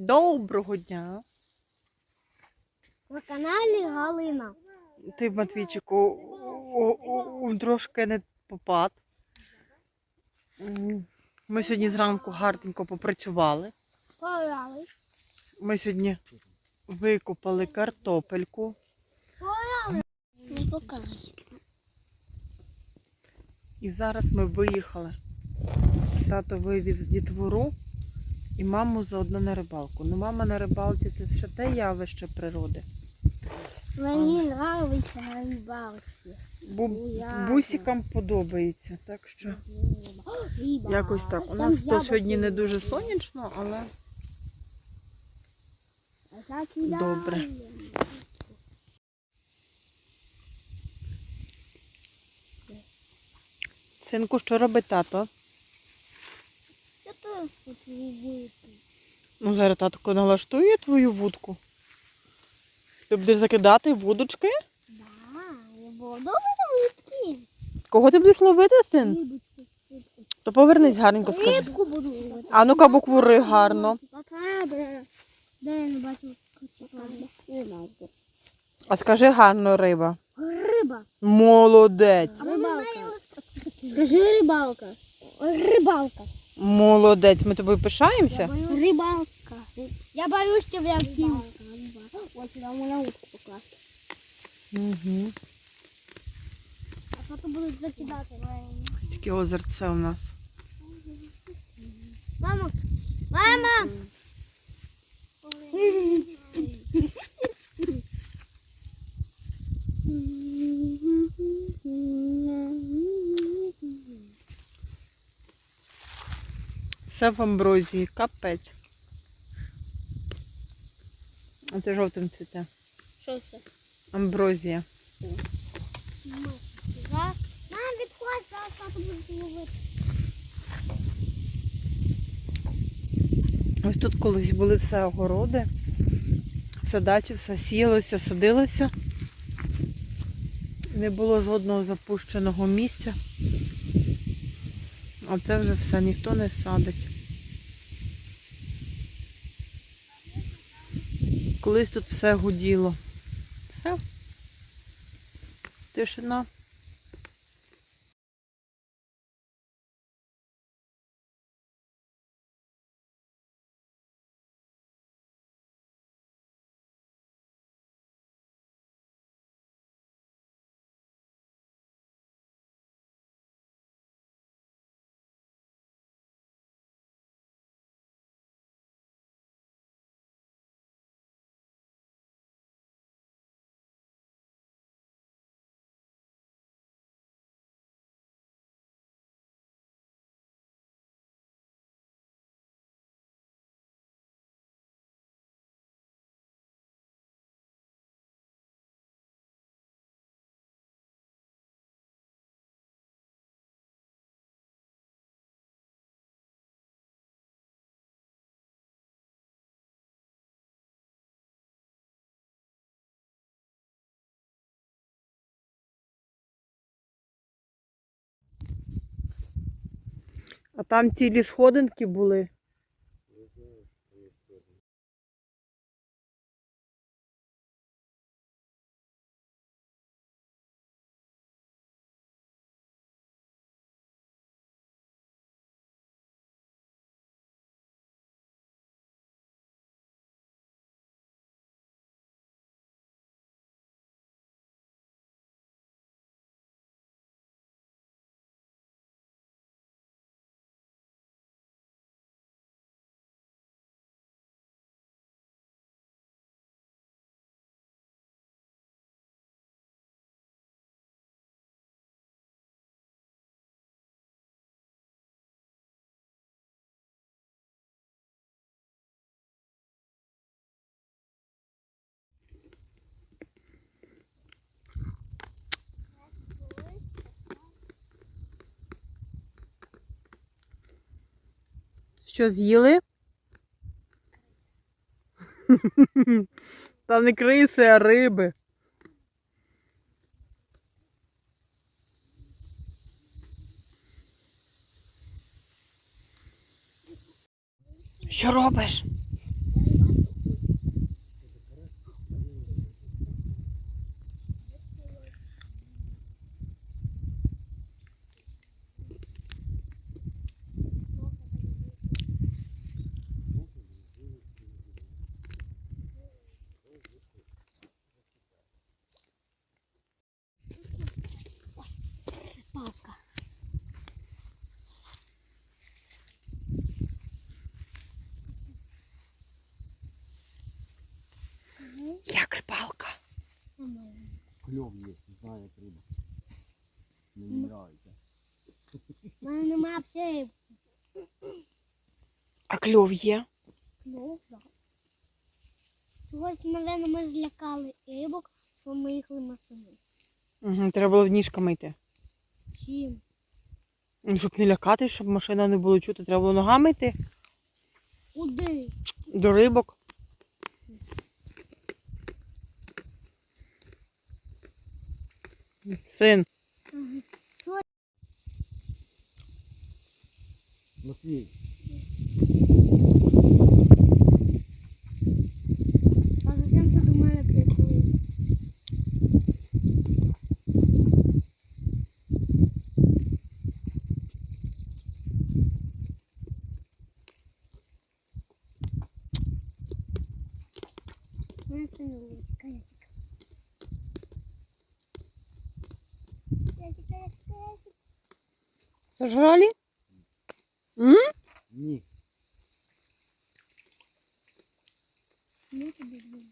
Доброго дня. На каналі Галина. Ти, Матвійчику, о- о- о, трошки не попад. Ми сьогодні зранку гарненько попрацювали. Порали. Ми сьогодні викопали картопельку. Не показують. І зараз ми виїхали. Тато вивіз дітвору і маму заодно на рибалку. Ну, мама на рибалці це ще те явище природи. Мені нравиться на рибалці. Бу Ясно. бусикам подобається. Так що якось так. У нас то сьогодні не дуже сонячно, але. Добре. синку, що робить тато? Ну, зараз татко налаштує твою вудку. Ти будеш закидати вудочки? Да, я буду ловити. Кого ти будеш ловити, син? То повернись гарненько, скажи. Рибку буду ловити. А ну-ка букву Ри гарно. Де я не бачу? А скажи гарно риба. Риба. Молодець. Рибалка. Скажи рибалка. Рибалка. Молодець. Ми тобою пишаємося. Рибалка. Я боюсь тебе актив. Ось я на утку покласти. Угу. А потім будуть закидати. Ось таке озерце у нас. Мама! Мама! Все в амброзії, капець. А це жовтим цвіте. Що це? Амброзія. Мам, відходь, зараз буде ловити. Ось тут колись були все огороди, все дачі, все сіялося, садилося. Не було жодного запущеного місця. А це вже все ніхто не садить. Колись тут все гуділо. Все. Тишина. А там цілі сходинки були. Що з'їли? Та не криси, а риби. Що робиш? рыбок есть, не знаю, як рыба. Мне не нравится. мене нема все. А кльов є? Ну, так. Чогось, напевно, ми злякали рибок, що ми їх вимасили. Угу, треба було ніжка мити. Чим? Ну, щоб не лякатись, щоб машина не було чути, треба було ногами йти Куди? до рибок. Син, Матвій, А зачем ти до мене прийшли? Ну, це не вулиця, Карасик. Карасик, карасик, карасик. Сожрали? М? ні. Ну, тобі буде.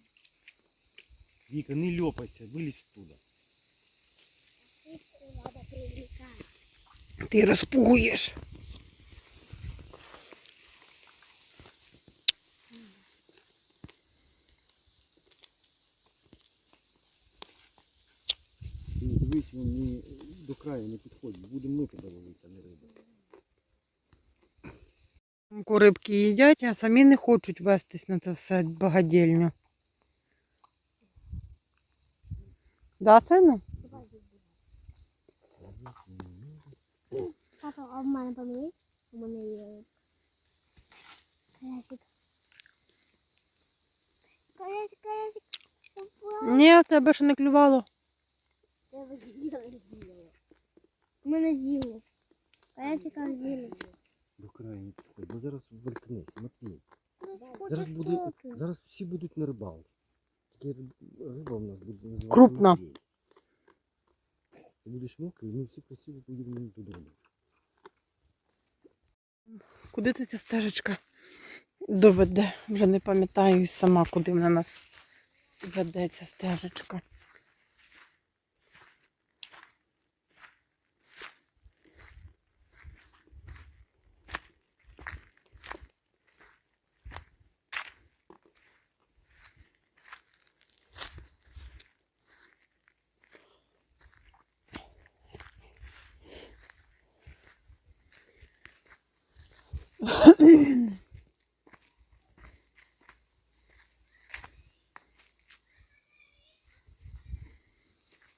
Віка, не льопайся, вилізь туди. Надо привлекать. Ти розпугуєш. Ти дивись, він не, до краю не підходить. Будемо ми тебе ловити, а не риба. Рибки їдять, а самі не хочуть вестись на це все багадільню. Да, сину? Папа, а в мене помилуй? У мене є. Карасик. Карасик, карасик. Ні, тебе ще не клювало. Тебе з'їли. У мене з'їли. Карасика з'їли. До краю не підходить. Бо зараз валькнись, Матвій. Зараз буде, зараз всі будуть на рибалці. Тільки риба у нас буде називатися Крупна. Матвій. Ти будеш мокрий, і ми всі красиво поїдемо додому. Куди ти ця стежечка доведе? Вже не пам'ятаю сама, куди вона нас веде ця стежечка.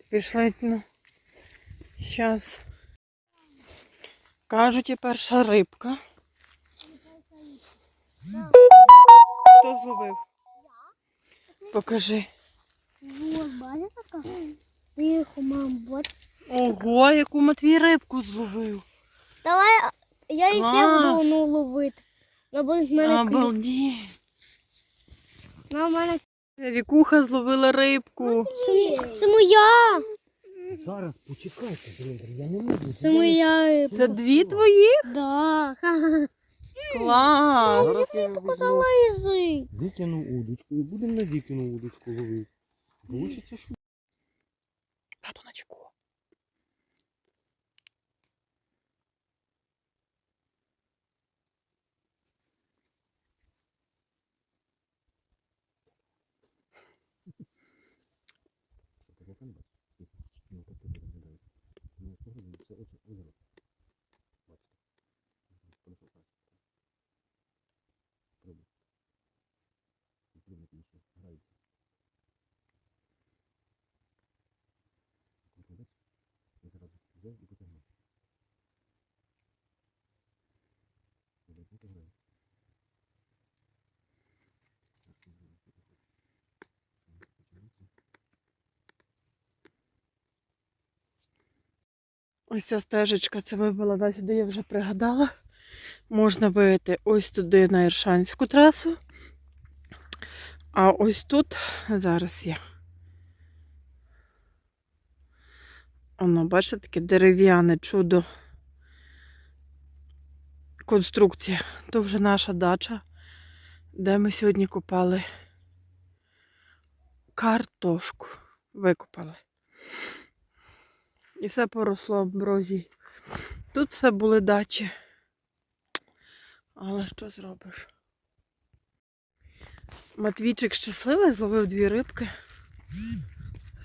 Пішли, ну. Зараз. Кажуть, і перша рибка. Хто зловив? Покажи. Ого, яку Матвій рибку зловив. Давай, я Клас. буду ну, ловити. На мене клюв. Обалдеть. На мене Вікуха зловила рибку. це, це моя. Зараз почекайте, блін, я не можу. Це моя рибка. Це дві твої? Да. Ха-ха. Клас. Зараз я Показала язик. викину удочку і будемо на вікину удочку ловити. Получиться що? Тату на чеку. Що таке там бачиш? Ну, так тебе заглядають. Ну, поглянь, це очі, озеро. Бачите? Хорошо, так. Пробуй. Що грається. Бачиш? Я зараз взяв і потягнув. Починається. Ось ця стежечка, це вибила сюди, я вже пригадала. Можна вийти ось туди на Іршанську трасу. А ось тут зараз я. Воно, бачите, таке дерев'яне чудо. Конструкція. То вже наша дача, де ми сьогодні купали картошку. Викопали. І все поросло амброзією. Тут все були дачі. Але що зробиш? Матвійчик щасливий, зловив дві рибки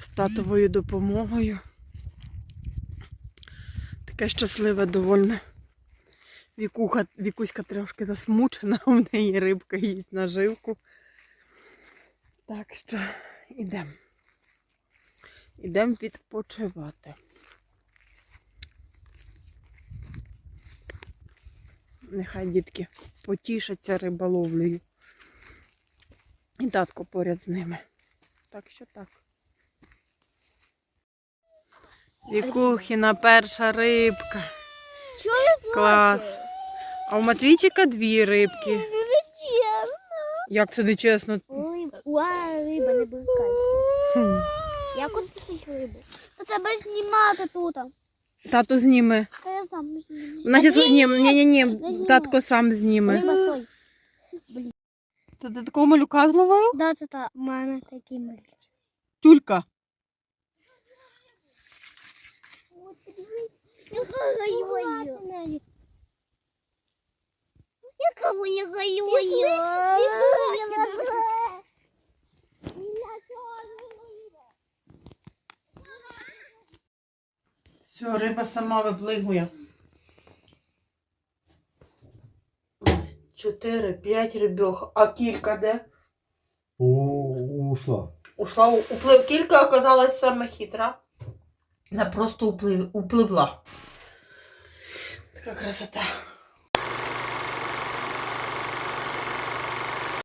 з татовою допомогою. Таке щасливе, довольне. Вікуха, Вікуська трошки засмучена, у неї рибка їсть наживку. Так що йдемо. Йдемо відпочивати. Нехай дітки потішаться риболовлею. І татко поряд з ними. Так що так. Вікухіна перша рибка. Що я Клас. А у Матвійчика дві рибки. Як це не чесно? Уа, риба, не. Як от ти рибу? Та тебе знімати тут. Тато зніме. Та я сам зніму. Ні, ні, ні, ні, татко сам зніме. Це ти такого малюка зловив? Да, це та в мене такий маленький. Тюлька. Якого його? Якого його? Все, риба сама виплигує. Чотири, п'ять рибьох. А кілька де? Ушла. Ушла, уплив кілька оказалась саме хитра. Вона просто уплив, упливла. Така красота.